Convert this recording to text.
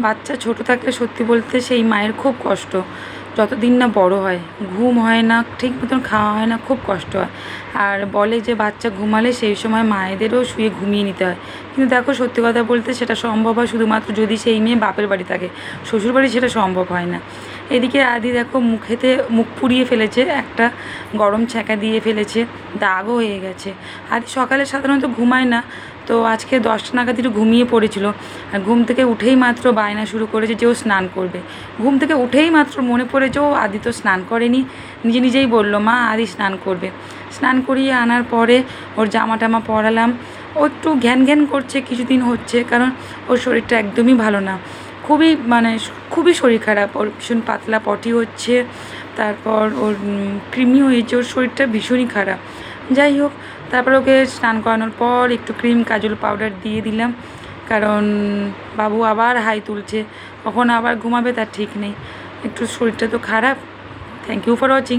বাচ্চা ছোট থাকলে সত্যি বলতে সেই মায়ের খুব কষ্ট। যতদিন না বড় হয়, ঘুম হয় না, ঠিক মতন খাওয়া হয় না, খুব কষ্ট হয়। আর বলে যে বাচ্চা ঘুমালে সেই সময় মায়েদেরও শুয়ে ঘুমিয়ে নিতে হয়। কিন্তু দেখো, সত্যি কথা বলতে সেটা সম্ভব হয় শুধুমাত্র যদি সেই মেয়ে বাপের বাড়ি থাকে। শ্বশুরবাড়ি সেটা সম্ভব হয় না। এদিকে আদি দেখো, মুখেতে মুখ পুড়িয়ে ফেলেছে, একটা গরম ছ্যাঁকা দিয়ে ফেলেছে, দাগও হয়ে গেছে। আদি সকালে সাধারণত ঘুমায় না তো আজকে দশটা নাগাদ একটু ঘুমিয়ে পড়েছিল। আর ঘুম থেকে উঠেই মাত্র বায়না শুরু করেছে যে ও স্নান করবে। ঘুম থেকে উঠেই মাত্র মনে পড়েছে ও আদি তো স্নান করেনি। নিজে নিজেই বলল, মা, আদি স্নান করবে। স্নান করিয়ে আনার পরে ওর জামা টামা পরালাম। ও একটু ঘ্যান ঘ্যান করছে, কিছুদিন হচ্ছে, কারণ ওর শরীরটা একদমই ভালো না। খুবই মানে খুবই শরীর খারাপ, ওর ভীষণ পাতলা পটি হচ্ছে, তারপর ওর কৃমি হয়েছে, ওর শরীরটা ভীষণই খারাপ। যাই হোক, তারপর ওকে স্নান করানোর পর একটু ক্রিম কাজল পাউডার দিয়ে দিলাম। কারণ বাবু আবার হাই তুলছে, কখন আবার ঘুমাবে তার ঠিক নেই। একটু শরীরটা তো খারাপ। Thank you for watching